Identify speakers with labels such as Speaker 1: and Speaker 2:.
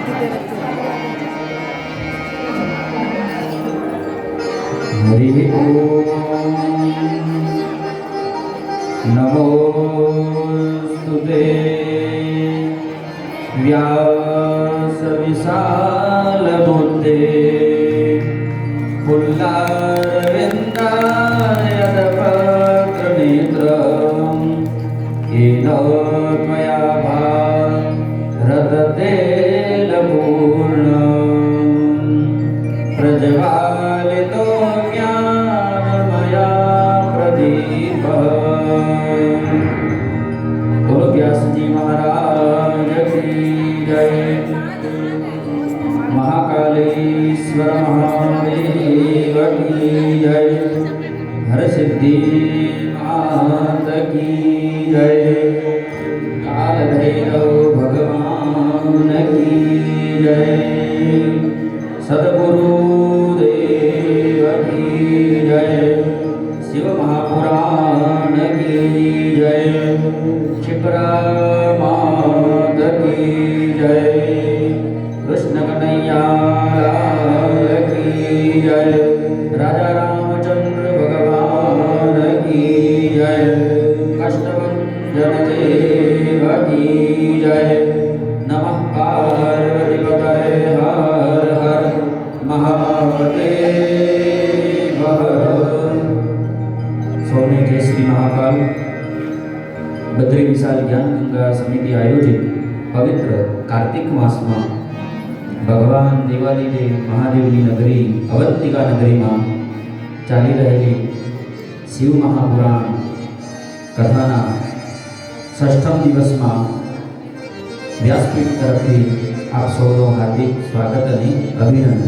Speaker 1: तिथि दे रखी हरि नमो स्तुते व्यास विशाल बुद्धे महाराज की जय महाकालेश्वर महादेव की जय हर सिद्धि मात की जय काल भैरव भगवान की जय सदगुरु देव की जय शिव महापुराण की जय क्षिप्रा जय। राजा रामचंद्र भगवान की जय। कष्टवन जनदेव की जय। नमः पार्वती पतये हर हर। महादेव सोने के श्री महाकाल। बद्री विशाल ज्ञान गंगा समिति आयोजित पवित्र कार्तिक मास में ભગવાન દેવાદિદેવ મહાદેવની નગરી અવંતિકા નગરીમાં ચાલી રહેલી શિવ મહાપુરાણ કથાના ષષ્ઠમ દિવસમાં વ્યાસપીઠ તરફથી આપ સૌનો હાર્દિક સ્વાગત અને અભિનંદન